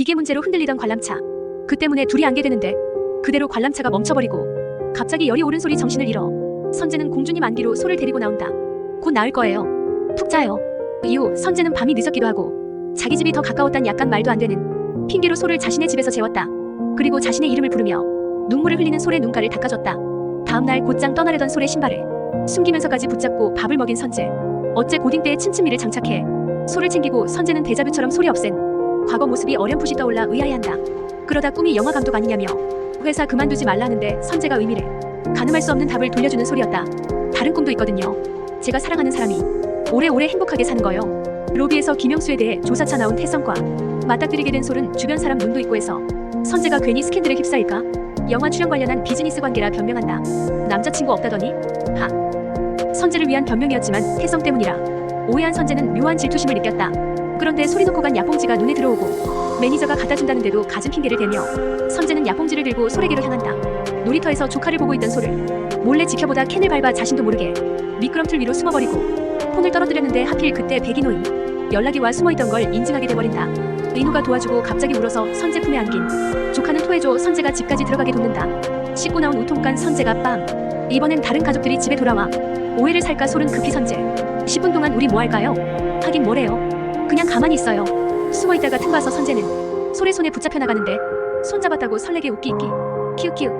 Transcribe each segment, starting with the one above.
기계 문제로 흔들리던 관람차. 그 때문에 둘이 안게 되는데 그대로 관람차가 멈춰버리고 갑자기 열이 오른 소리 정신을 잃어. 선재는 공주님 안기로 소를 데리고 나온다. 곧 나을 거예요. 푹 자요. 이후 선재는 밤이 늦었기도 하고 자기 집이 더 가까웠단 약간 말도 안 되는 핑계로 소를 자신의 집에서 재웠다. 그리고 자신의 이름을 부르며 눈물을 흘리는 소의 눈가를 닦아줬다. 다음날 곧장 떠나려던 소의 신발을 숨기면서까지 붙잡고 밥을 먹인 선재. 어째 고딩 때의 츤츤미를 장착해 소를 챙기고 선재는 데자뷰처럼 소리 없앤 과거 모습이 어렴풋이 떠올라 의아해한다. 그러다 꿈이 영화 감독 아니냐며 회사 그만두지 말라는데 선재가 의미를 가늠할 수 없는 답을 돌려주는 소리였다. 다른 꿈도 있거든요. 제가 사랑하는 사람이 오래오래 행복하게 사는 거요. 로비에서 김영수에 대해 조사차 나온 태성과 맞닥뜨리게 된 솔은 주변 사람 눈도 있고 해서 선재가 괜히 스캔들에 휩싸일까? 영화 출연 관련한 비즈니스 관계라 변명한다. 남자친구 없다더니? 하. 선재를 위한 변명이었지만 태성 때문이라 오해한 선재는 묘한 질투심을 느꼈다. 그런데 소리 놓고 간 약봉지가 눈에 들어오고 매니저가 갖다 준다는데도 가진 핑계를 대며 선재는 약봉지를 들고 소래기로 향한다. 놀이터에서 조카를 보고 있던 소를 몰래 지켜보다 캔을 밟아 자신도 모르게 미끄럼틀 위로 숨어버리고 폰을 떨어뜨렸는데 하필 그때 백인호이 연락이 와 숨어있던 걸 인증하게 돼버린다. 의노가 도와주고 갑자기 울어서 선재 품에 안긴 조카는 토해줘 선재가 집까지 들어가게 돕는다. 씻고 나온 우통간 선재가 빵. 이번엔 다른 가족들이 집에 돌아와 오해를 살까 솔은 급히 선재. 10분 동안 우리 뭐 할까요? 하긴 뭐래요? 그냥 가만히 있어요. 숨어 있다가 틈 봐서 선재는 솔의 손에 붙잡혀 나가는데 손 잡았다고 설레게 웃기 있기. 키읔키읔.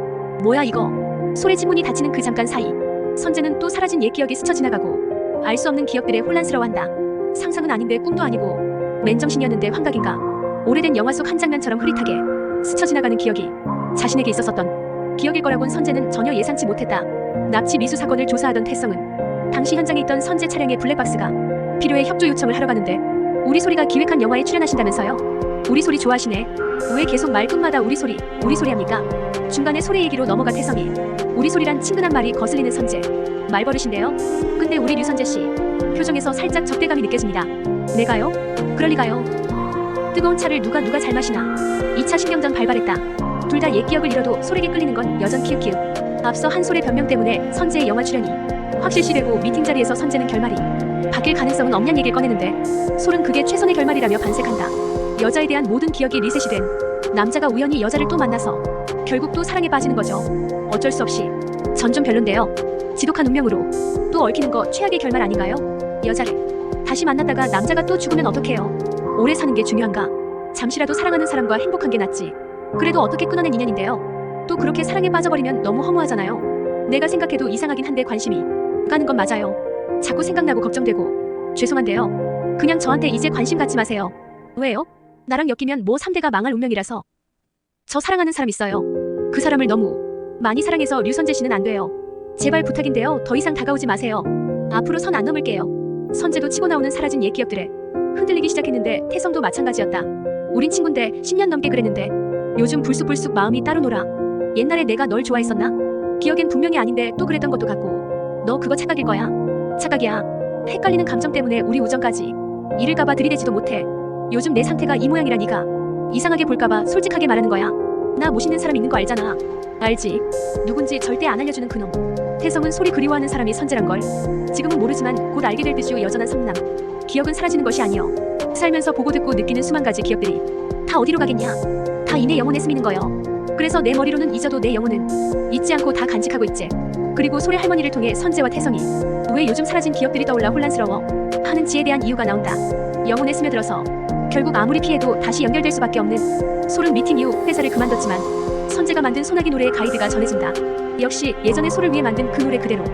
뭐야 이거? 솔의 지문이 닫히는 그 잠깐 사이 선재는 또 사라진 옛 기억이 스쳐 지나가고 알 수 없는 기억들에 혼란스러워한다. 상상은 아닌데 꿈도 아니고 맨정신이었는데 환각인가? 오래된 영화 속 한 장면처럼 흐릿하게 스쳐 지나가는 기억이 자신에게 있었었던 기억일 거라곤 선재는 전혀 예상치 못했다. 납치 미수 사건을 조사하던 태성은 당시 현장에 있던 선재 차량의 블랙박스가 필요해 협조 요청을 하러 가는데 우리 소리가 기획한 영화에 출연하신다면서요? 우리 소리 좋아하시네. 왜 계속 말끝마다 우리 소리, 우리 소리 합니까? 중간에 소리 얘기로 넘어가 태성이 우리 소리란 친근한 말이 거슬리는 선재 말버릇인데요. 근데 우리 류선재 씨 표정에서 살짝 적대감이 느껴집니다. 내가요? 그럴 리가요. 뜨거운 차를 누가 누가 잘 마시나. 2차 신경전 발발했다. 둘 다 옛 기억을 잃어도 소리에 끌리는 건 여전 키읔키읔. 앞서 한 솔의 변명 때문에 선재의 영화 출연이 확실시되고 미팅 자리에서 선재는 결말이 바뀔 가능성은 없냐는 얘기를 꺼내는데 솔은 그게 최선의 결말이라며 반색한다. 여자에 대한 모든 기억이 리셋이 된 남자가 우연히 여자를 또 만나서 결국 또 사랑에 빠지는 거죠. 어쩔 수 없이 전 좀 별론데요. 지독한 운명으로 또 얽히는 거 최악의 결말 아닌가요? 여자를 다시 만났다가 남자가 또 죽으면 어떡해요? 오래 사는 게 중요한가? 잠시라도 사랑하는 사람과 행복한 게 낫지. 그래도 어떻게 끊어낸 인연인데요? 또 그렇게 사랑에 빠져버리면 너무 허무하잖아요. 내가 생각해도 이상하긴 한데 관심이 가는 건 맞아요. 자꾸 생각나고 걱정되고 죄송한데요. 그냥 저한테 이제 관심 갖지 마세요. 왜요? 나랑 엮이면 뭐 3대가 망할 운명이라서. 저 사랑하는 사람 있어요. 그 사람을 너무 많이 사랑해서 류선재 씨는 안 돼요. 제발 부탁인데요. 더 이상 다가오지 마세요. 앞으로 선 안 넘을게요. 선재도 치고 나오는 사라진 옛 기억들에 흔들리기 시작했는데 태성도 마찬가지였다. 우린 친군데 10년 넘게 그랬는데 요즘 불쑥불쑥 마음이 따로 놀아. 옛날에 내가 널 좋아했었나? 기억엔 분명히 아닌데 또 그랬던 것도 같고 너 그거 착각일 거야. 착각이야. 헷갈리는 감정 때문에 우리 우정까지 잃을까봐 들이대지도 못해. 요즘 내 상태가 이 모양이라 니가 이상하게 볼까봐 솔직하게 말하는 거야. 나 멋있는 사람 있는 거 알잖아. 알지? 누군지 절대 안 알려주는 그놈. 태성은 소리 그리워하는 사람이 선재란 걸. 지금은 모르지만 곧 알게 될 듯이 여전한 성남. 기억은 사라지는 것이 아니여. 살면서 보고 듣고 느끼는 수만 가지 기억들이 다 어디로 가겠냐? 다 이내 영혼에 스미는 거여. 그래서 내 머리로는 잊어도 내 영혼은 잊지 않고 다 간직하고 있지. 그리고 소래 할머니를 통해 선재와 태성이 왜 요즘 사라진 기억들이 떠올라 혼란스러워 하는 지에 대한 이유가 나온다. 영혼에 스며들어서 결국 아무리 피해도 다시 연결될 수밖에 없는 솔은 미팅 이후 회사를 그만뒀지만 선재가 만든 소나기 노래의 가이드가 전해진다. 역시 예전에 소를 위해 만든 그 노래 그대로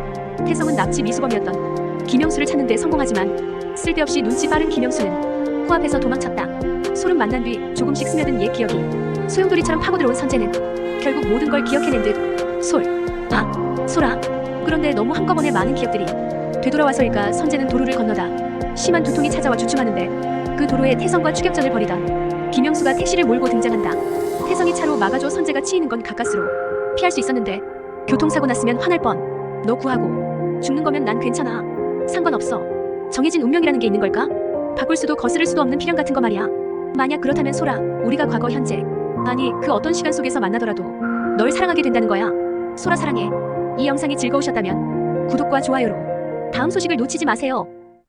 태성은 납치 미수범이었던 김영수를 찾는데 성공하지만 쓸데없이 눈치 빠른 김영수는 코앞에서 도망쳤다. 솔은 만난 뒤 조금씩 스며든 옛 기억이 소용돌이처럼 파고들어온 선재는 결국 모든 걸 기억해낸 듯 솔, 아, 소라. 그런데 너무 한꺼번에 많은 기억들이 되돌아와서일까 선재는 도로를 건너다 심한 두통이 찾아와 주춤하는데 그 도로에 태성과 추격전을 벌이던 김영수가 택시를 몰고 등장한다. 태성이 차로 막아줘 선재가 치이는 건 가까스로 피할 수 있었는데 교통사고 났으면 화날 뻔. 너 구하고 죽는 거면 난 괜찮아. 상관없어. 정해진 운명이라는 게 있는 걸까? 바꿀 수도 거스를 수도 없는 필연 같은 거 말이야. 만약 그렇다면 소라, 우리가 과거 현재 아니 그 어떤 시간 속에서 만나더라도 널 사랑하게 된다는 거야. 소라 사랑해. 이 영상이 즐거우셨다면 구독과 좋아요로 다음 소식을 놓치지 마세요.